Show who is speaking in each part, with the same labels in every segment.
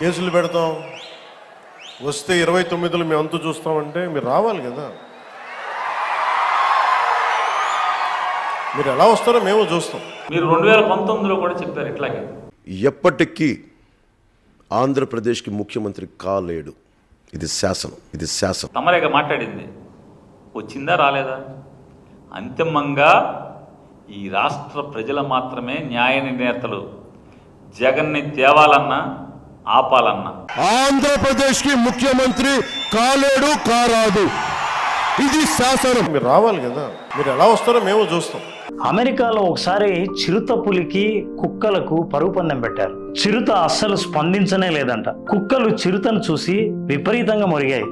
Speaker 1: కేసులు పెడతాం. వస్తే ఇరవై తొమ్మిదిలో మేము అంతు చూస్తామంటే మీరు రావాలి కదా. మీరు ఎలా వస్తారో మేము చూస్తాం.
Speaker 2: మీరు రెండు వేల పంతొమ్మిదిలో కూడా చెప్పారు ఇట్లాగే.
Speaker 3: ఎప్పటికీ ఆంధ్రప్రదేశ్కి ముఖ్యమంత్రి కాలేడు. ఇది శాసనం ఇది శాసనం.
Speaker 2: తమరేగా మాట్లాడింది. వచ్చిందా రాలేదా? అంతిమంగా ఈ రాష్ట్ర ప్రజలు మాత్రమే న్యాయ నిర్ణేతలు. జగన్ని తేవాలన్నా ఆపాలన్నా.
Speaker 4: ఆంధ్రప్రదేశ్కి ముఖ్యమంత్రి కాలేడు కారాదు. ఇది శాసనం.
Speaker 1: మీరు రావాలి కదా. మీరు ఎలా వస్తారో మేము చూస్తాం.
Speaker 5: అమెరికాలో ఒకసారి చిరుత పులికి కుక్కలకు పరుగు పందెం పెట్టారు. చిరుత అస్సలు స్పందించనే లేదంట. కుక్కలు చిరుతను చూసి విపరీతంగా మొరిగాయి.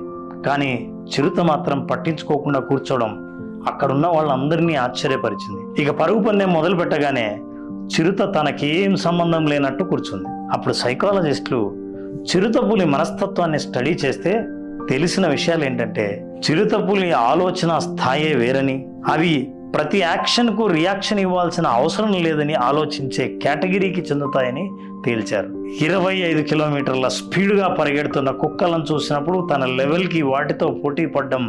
Speaker 5: కానీ చిరుత మాత్రం పట్టించుకోకుండా కూర్చోవడం అక్కడున్న వాళ్ళందరినీ ఆశ్చర్యపరిచింది. ఇక పరుగు పందెం మొదలు పెట్టగానే చిరుత తనకేం సంబంధం లేనట్టు కూర్చుంది. అప్పుడు సైకాలజిస్టులు చిరుతపులి మనస్తత్వాన్ని స్టడీ చేస్తే తెలిసిన విషయాలు ఏంటంటే చిరుతపులి ఆలోచన స్థాయే వేరని అవి ప్రతి యాక్షన్కు రియాక్షన్ ఇవ్వాల్సిన అవసరం లేదని ఆలోచించే కేటగిరీకి చెందుతాయని తేల్చారు. ఇరవై ఐదు కిలోమీటర్ల స్పీడ్గా పరిగెడుతున్న కుక్కలను చూసినప్పుడు తన లెవెల్కి వాటితో పోటీ పడడం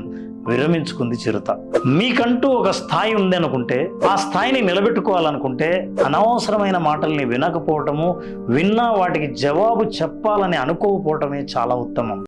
Speaker 5: విరమించుకుంది చిరుత. మీకంటూ ఒక స్థాయి ఉందనుకుంటే ఆ స్థాయిని నిలబెట్టుకోవాలనుకుంటే అనవసరమైన మాటల్ని వినకపోవటము విన్నా వాటికి జవాబు చెప్పాలని అనుకోకపోవటమే చాలా ఉత్తమం.